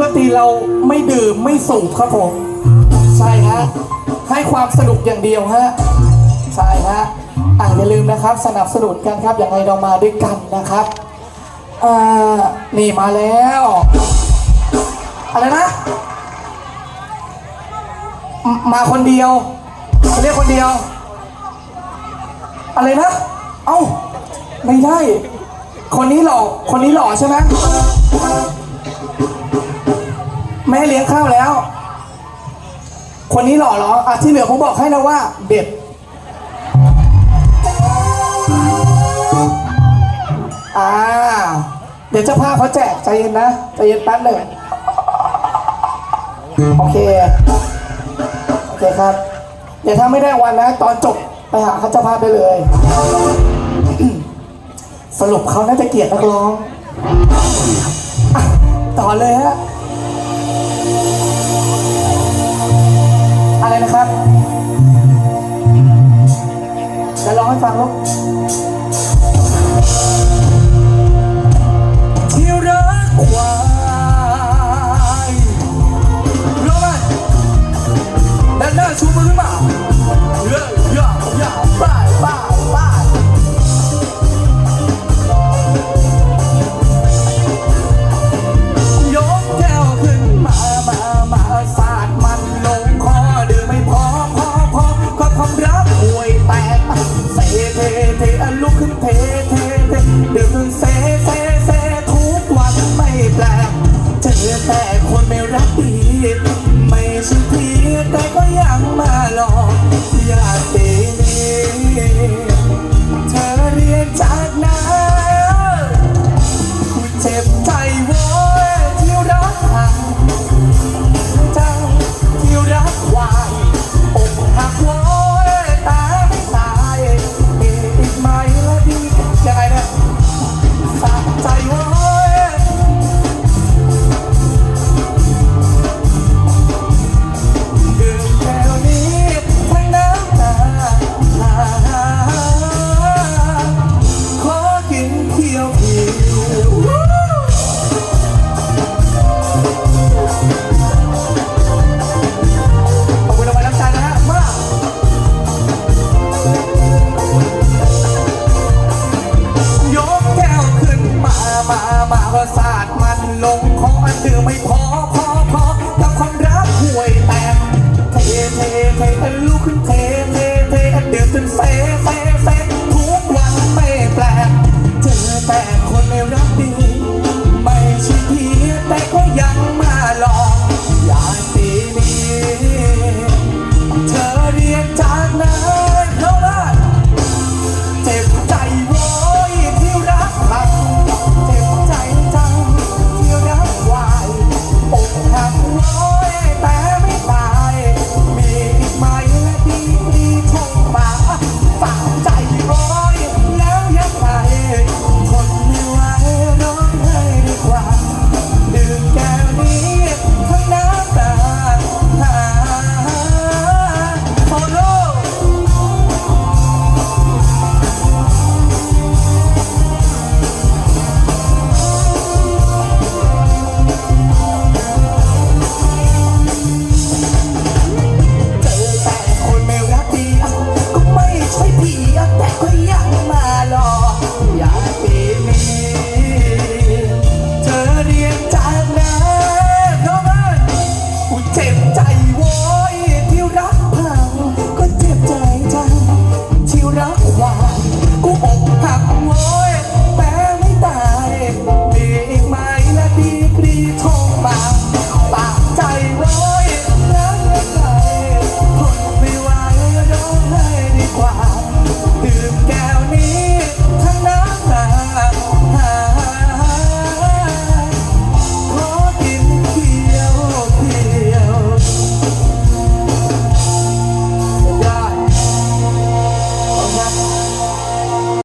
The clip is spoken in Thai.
ดนตรีเราไม่ดื่มไม่สูบครับผม ใช่ฮะ ให้ความสนุกอย่างเดียวฮะ ใช่ฮะอะอย่าลืมนะครับ สนับสนุนกันครับ อย่างไรเรามาด้วยกันนะครับอ่านี่มาแล้ว อะไรนะมมาคนเดียว เรียกคนเดียว อะไรนะ เอ้า ไม่ได้ คนนี้หล่อ คนนี้หล่อใช่ไหม แม่เลี้ยงข้าวแล้ว คนนี้หล่อเหรออะที่เหลือผมบอกให้นะว่าเด็ดอ่า เดี๋ยวจ้าภาเขาแจกใจเย็นนะใจเย็นแป๊บหนึ่งโอเค โอเคครับ เดี๋ยวถ้าไม่ได้วันนะ ตอนจบไปหาเขาจ้าภาได้เลย สรุปเขาน่าจะเกลียดนักร้อง ต่อเลยฮะ อะไรนะครับ จะร้องให้ฟังลูก ประสาทมันลงของมันดื้อไม่